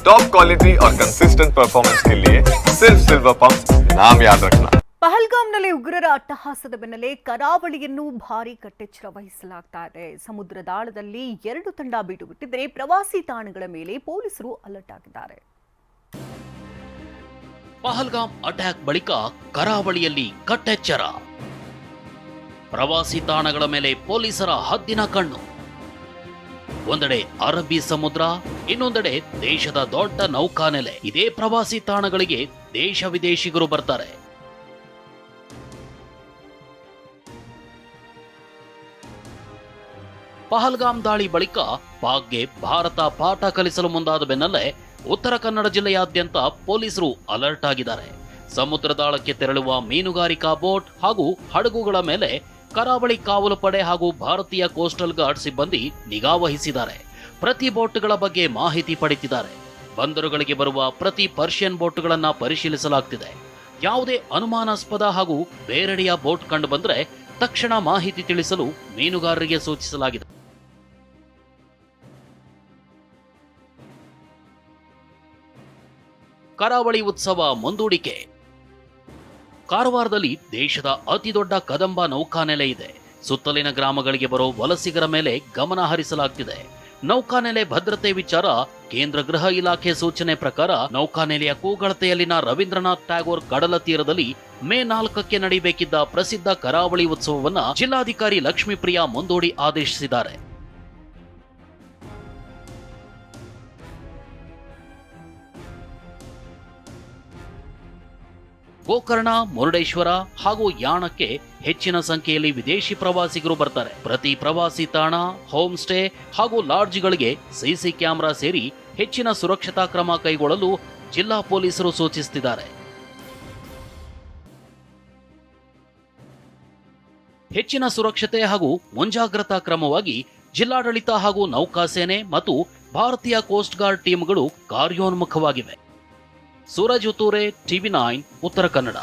Top quality और consistent performance के लिए सिर्फ सिल्वर पंप नाम याद रखना ಪಹಲ್ಗಾಮ್ನಲ್ಲಿ ಉಗ್ರರ ಅಟ್ಟಹಾಸದ ಬೆನ್ನಲ್ಲೇ ಕರಾವಳಿಯನ್ನು ಭಾರಿ ಕಟ್ಟೆಚ್ಚರ ವಹಿಸಲಾಗ್ತಾ ಇದೆ ಸಮುದ್ರದಾಳದಲ್ಲಿ ಎರಡು ತಂಡ ಬೀಡುಬಿಟ್ಟಿದ್ದರೆ ಪ್ರವಾಸಿ ತಾಣಗಳ ಮೇಲೆ ಪೊಲೀಸರು ಅಲರ್ಟ್ ಆಗಿದ್ದಾರೆ ಪಹಲ್ಗಾಮ್ ಅಟ್ಯಾಕ್ ಬಳಿಕ ಕರಾವಳಿಯಲ್ಲಿ ಕಟ್ಟೆಚ್ಚರ ಪ್ರವಾಸಿ ತಾಣಗಳ ಮೇಲೆ ಪೊಲೀಸರ ಹದ್ದಿನ ಕಣ್ಣು ಒಂದೆಡೆ ಅರಬ್ಬಿ ಸಮುದ್ರ, ಇನ್ನೊಂದೆಡೆ ದೇಶದ ದೊಡ್ಡ ನೌಕಾನೆಲೆ. ಇದೇ ಪ್ರವಾಸಿ ತಾಣಗಳಿಗೆ ದೇಶ ವಿದೇಶಿಗರು ಬರ್ತಾರೆ. ಪಹಲ್ಗಾಮ್ ದಾಳಿ ಬಳಿಕ ಪಾಕ್ಗೆ ಭಾರತ ಪಾಠ ಕಲಿಸಲು ಮುಂದಾದ ಬೆನ್ನಲ್ಲೇ ಉತ್ತರ ಕನ್ನಡ ಜಿಲ್ಲೆಯಾದ್ಯಂತ ಪೊಲೀಸರು ಅಲರ್ಟ್ ಆಗಿದ್ದಾರೆ. ಸಮುದ್ರದಾಳಕ್ಕೆ ತೆರಳುವ ಮೀನುಗಾರಿಕಾ ಬೋಟ್ ಹಾಗೂ ಹಡಗುಗಳ ಮೇಲೆ ಕರಾವಳಿ ಕಾವಲು ಪಡೆ ಹಾಗೂ ಭಾರತೀಯ ಕೋಸ್ಟಲ್ ಗಾರ್ಡ್ ಸಿಬ್ಬಂದಿ ನಿಗಾ ವಹಿಸಿದ್ದಾರೆ. ಪ್ರತಿ ಬೋಟ್ಗಳ ಬಗ್ಗೆ ಮಾಹಿತಿ ಪಡೆದಿದ್ದಾರೆ. ಬಂದರುಗಳಿಗೆ ಬರುವ ಪ್ರತಿ ಪರ್ಷಿಯನ್ ಬೋಟ್ಗಳನ್ನು ಪರಿಶೀಲಿಸಲಾಗ್ತಿದೆ. ಯಾವುದೇ ಅನುಮಾನಾಸ್ಪದ ಹಾಗೂ ಬೇರೆಡೆಯ ಬೋಟ್ ಕಂಡು ಬಂದರೆ ತಕ್ಷಣ ಮಾಹಿತಿ ತಿಳಿಸಲು ಮೀನುಗಾರರಿಗೆ ಸೂಚಿಸಲಾಗಿದೆ. ಕರಾವಳಿ ಉತ್ಸವ ಮುಂದೂಡಿಕೆ. ಕಾರವಾರದಲ್ಲಿ ದೇಶದ ಅತಿದೊಡ್ಡ ಕದಂಬ ನೌಕಾನೆಲೆ ಇದೆ. ಸುತ್ತಲಿನ ಗ್ರಾಮಗಳಿಗೆ ಬರೋ ವಲಸಿಗರ ಮೇಲೆ ಗಮನ ಹರಿಸಲಾಗ್ತಿದೆ. ನೌಕಾನೆಲೆ ಭದ್ರತೆ ವಿಚಾರ ಕೇಂದ್ರ ಗೃಹ ಇಲಾಖೆ ಸೂಚನೆ ಪ್ರಕಾರ ನೌಕಾನೆಲೆಯ ಕೂಗಳತೆಯಲ್ಲಿನ ರವೀಂದ್ರನಾಥ್ ಟ್ಯಾಗೋರ್ ಕಡಲ ತೀರದಲ್ಲಿ ಮೇ ನಾಲ್ಕಕ್ಕೆ ನಡೀಬೇಕಿದ್ದ ಪ್ರಸಿದ್ಧ ಕರಾವಳಿ ಉತ್ಸವವನ್ನ ಜಿಲ್ಲಾಧಿಕಾರಿ ಲಕ್ಷ್ಮೀಪ್ರಿಯಾ ಮುಂದೂಡಿ ಆದೇಶಿಸಿದ್ದಾರೆ. ಗೋಕರ್ಣ, ಮುರುಡೇಶ್ವರ ಹಾಗೂ ಯಾಣಕ್ಕೆ ಹೆಚ್ಚಿನ ಸಂಖ್ಯೆಯಲ್ಲಿ ವಿದೇಶಿ ಪ್ರವಾಸಿಗರು ಬರ್ತಾರೆ. ಪ್ರತಿ ಪ್ರವಾಸಿ ತಾಣ ಹೋಮ್ ಸ್ಟೇ ಹಾಗೂ ಲಾಡ್ಜ್ಗಳಿಗೆ ಸಿಸಿ ಕ್ಯಾಮೆರಾ ಸೇರಿ ಹೆಚ್ಚಿನ ಸುರಕ್ಷತಾ ಕ್ರಮ ಕೈಗೊಳ್ಳಲು ಜಿಲ್ಲಾ ಪೊಲೀಸರು ಸೂಚಿಸುತ್ತಿದ್ದಾರೆ. ಹೆಚ್ಚಿನ ಸುರಕ್ಷತೆ ಹಾಗೂ ಮುಂಜಾಗ್ರತಾ ಕ್ರಮವಾಗಿ ಜಿಲ್ಲಾಡಳಿತ ಹಾಗೂ ನೌಕಾಸೇನೆ ಮತ್ತು ಭಾರತೀಯ ಕೋಸ್ಟ್ ಗಾರ್ಡ್ ಟೀಮ್ಗಳು ಕಾರ್ಯೋನ್ಮುಖವಾಗಿವೆ. Suraj Uttoore TV nine Uttara Kannada.